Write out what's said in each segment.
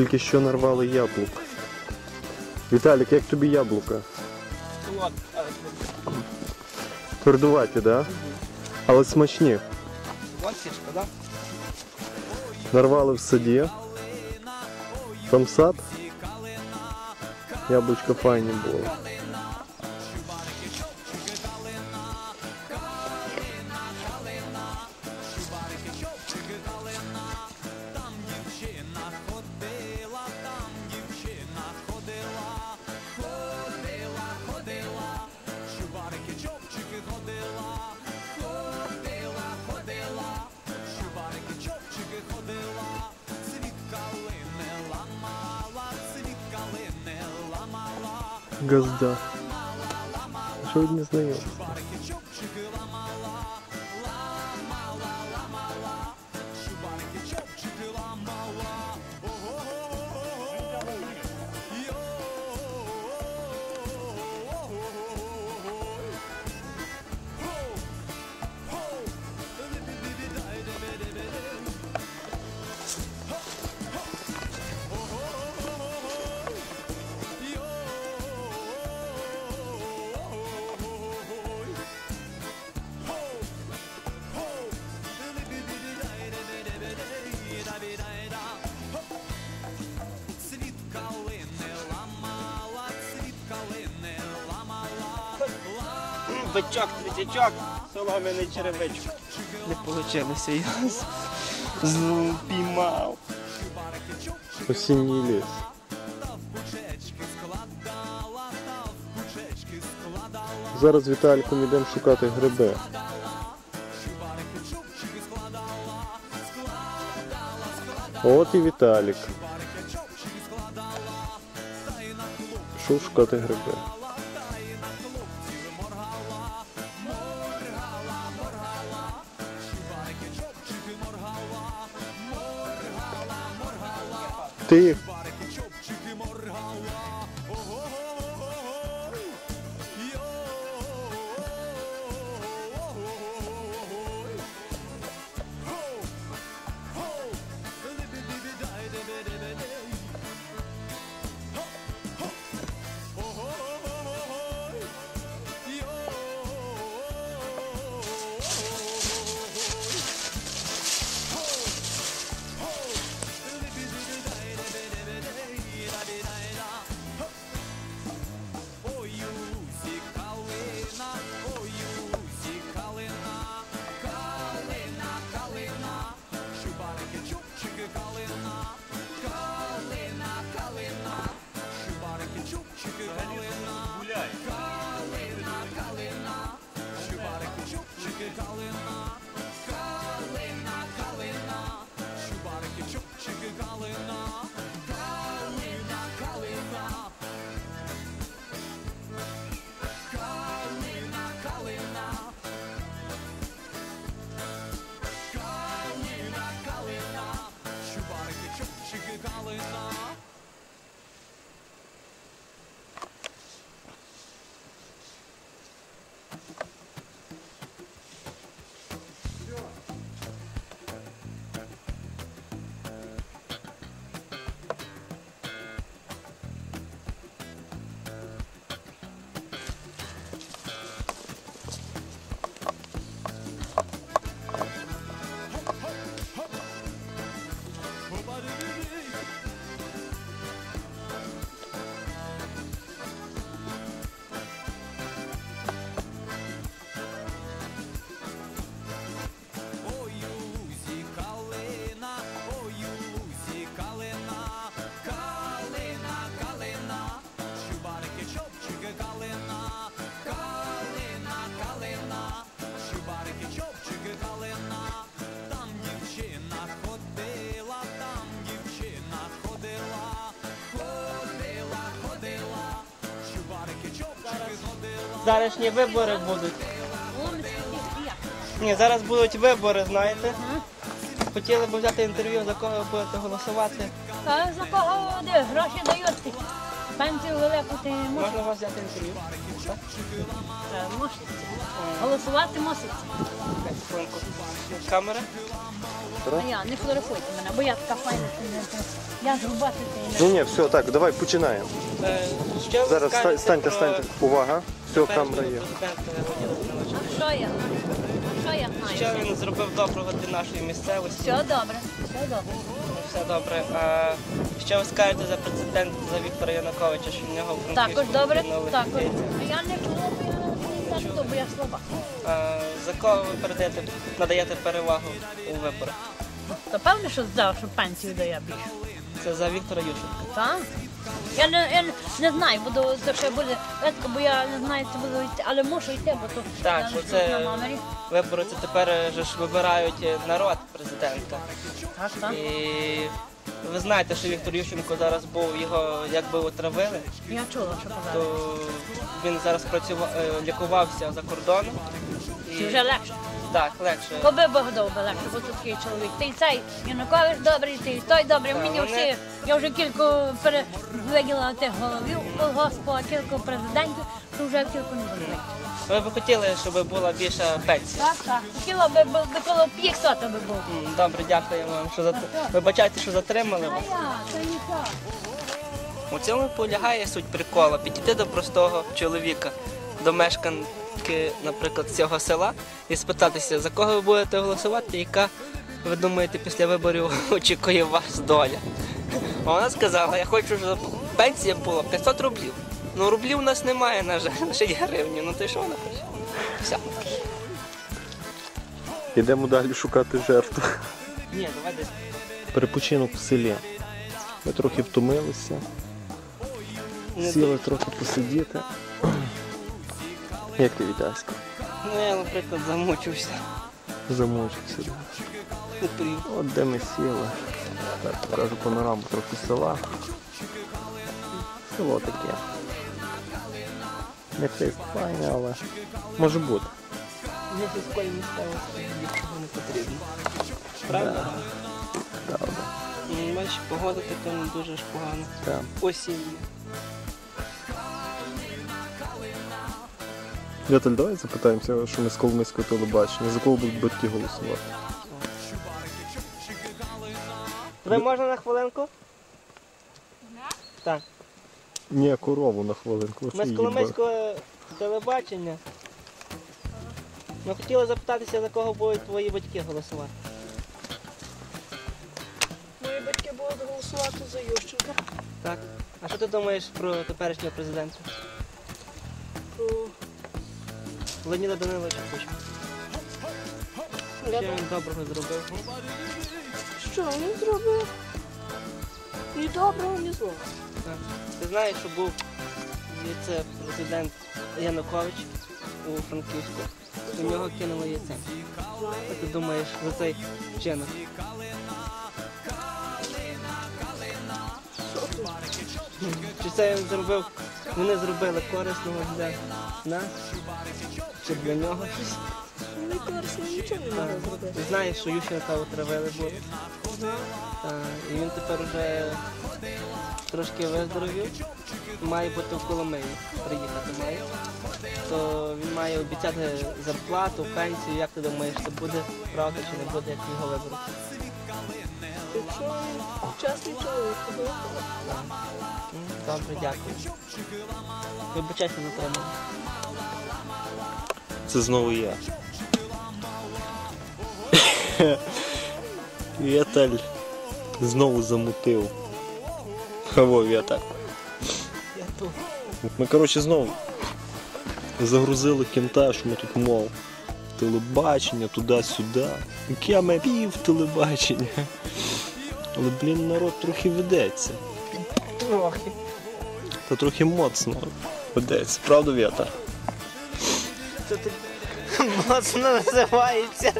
тільки що нарвали яблук. Віталік, як тобі яблука? Твердуваті, так? Да? Але смачні. Нарвали в саді. Там сад. Яблучко файні були. Газда. Що від Бичок, третячок, солом'яний черевичок. Не получилося, я піймав. Осінній ліс. Зараз Віталіком йдемо шукати гриби. От і Віталік. Пішов шукати гриби. Ти Зарашні вибори будуть. Ні, зараз будуть вибори, знаєте. Хотіли б взяти інтерв'ю, за кого будете голосувати. За кого вони гроші дають? Пенсію велику ти можеш, Можна вас взяти інтерв'ю? Так? е, голосувати мусить. Камера. А я не фотографуйте мене, бо я така файна. що не- Я зрубати ти Ні, ні, все, так, давай починаємо. Е, Що ви Зараз ста- скажете станьте, про станьте. Увага. Все, першого камера є. президента? А що я знаю? А що я Що він зробив доброго для нашої місцевості? Все добре, все добре. Все добре. А що ви скажете за прецедент за Віктора Януковича, що в нього в Також добре, також. Я не чула, я не бо я слаба. За кого ви передаєте, надаєте перевагу у виборах? То певно, що за що пенсію дає більше. Це за Віктора Ющенка. Так? Я не, я не, не знаю, буду то ще буде ветка, бо я не знаю, це буду йти, але мушу йти, бо то Так, що це- на. Вибори це тепер е, же ж вибирають е, народ президента. Так, так. І ви знаєте, що Віктор Ющенко зараз був, його якби отравили, Я чула, що казали. то він зараз працював, е, лікувався за кордоном. Чи вже легше? Так, легше. Коби Бог дав би легше, бо тут такий чоловік. Ти й цей Янукович добрий, ти й той добрий. Мені вони- всі, я вже кілька пере... виділа тих головів а кілька президентів, то вже кілька не буде. Ви б хотіли, щоб була більша пенсія. Так, так. Хотіла би, коло 500 би був. М, Добре, дякую вам, що за вибачайте, що затримали вас. я, це нічого. У цьому полягає суть прикола. Підійти до простого чоловіка, до мешканки, наприклад, цього села і спитатися, за кого ви будете голосувати, яка ви думаєте після виборів очікує вас доля. А вона сказала, я хочу, щоб пенсія була 500 рублів. Ну рублів у нас немає, на жаль, лише є гривні. Ну й що вона хоче? Все. Йдемо далі шукати жертву. Ні, давай десь. Перепочинок в селі. Ми трохи втомилися, Не сіли трохи посидіти. Як ти Вітасько? Ну я, наприклад. Замучився. Хитрів. От де ми сіли. Так, покажу панораму трохи села. Село таке. Не все файне, але може бути. Для сільської місцевості нічого не потрібно. Правда? Правда. Ну, Бачиш, погода така не дуже ж погана. Так. Осінь. Віталь, давай запитаємося, що ми з Коломийського телебачення. За кого будуть батьки голосувати? Тебе можна на хвилинку? Так. Ні, корову на хвилинку. Ми з Коломийського телебачення. Ми хотіли запитатися, за кого будуть твої батьки голосувати. Мої батьки будуть голосувати за Ющенка. Так. А що ти думаєш про теперішнього президента? Про... Леоніда Даниловича Кучма. Що він доброго зробив? що він зробив? Ні доброго, ні злого. Ти знаєш, що був віце-президент Янукович у Франківську. У нього кинули яйцем. Що ти думаєш за цей вчинок? Чи це він зробив, вони зробили корисного для нас? Чи для нього щось? Вони корисно нічого не могли зробити. Ти знаєш, що Ющенка отравили? Так, і він тепер вже трошки виздоровів. Має бути в Коломиї, приїхати має. То він має обіцяти зарплату, пенсію. Як ти думаєш, це буде правда чи не буде, як його виберуть? Якщо він чесний чоловік, то буде. Добре, дякую. Вибачайся затримали. Це знову я. Віталь знову замутив. Кого Віталь? Ми, коротше, знову загрузили кінта, що ми тут мов. Телебачення туди-сюди. Яке ми пів телебачення. Але, блін, народ трохи ведеться. Трохи. Та трохи моцно ведеться. Правда, Віталь? Це ти моцно називається.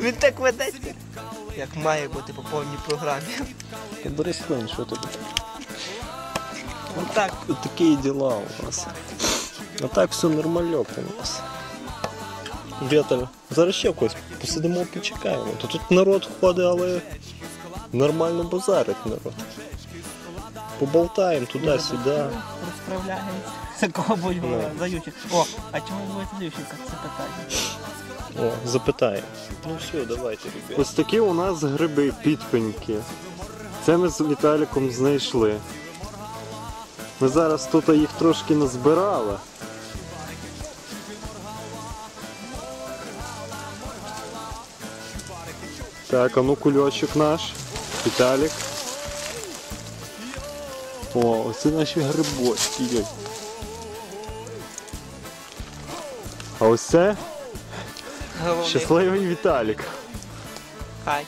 Він так ведеться. Як має бути по повній програмі. Я Лень, що тобі? Так. От такі діла у нас. А так все нормальок у нас. Віталь, зараз ще когось посидимо, почекаємо. То тут народ ходить, але нормально базарить народ. Поболтаємо туди-сюди. За кого будь Ну. За Ющенка. О, а чому ви будете за Ющенка? Це питання. О, запитаємо. Ну все, давайте, ребят. Ось такі у нас гриби підпеньки. Це ми з Віталіком знайшли. Ми зараз тут їх трошки назбирали. Так, а ну кульочок наш. Віталік. О, оце наші грибочки. йой. А ось це Головний. щасливий Віталік. Хай.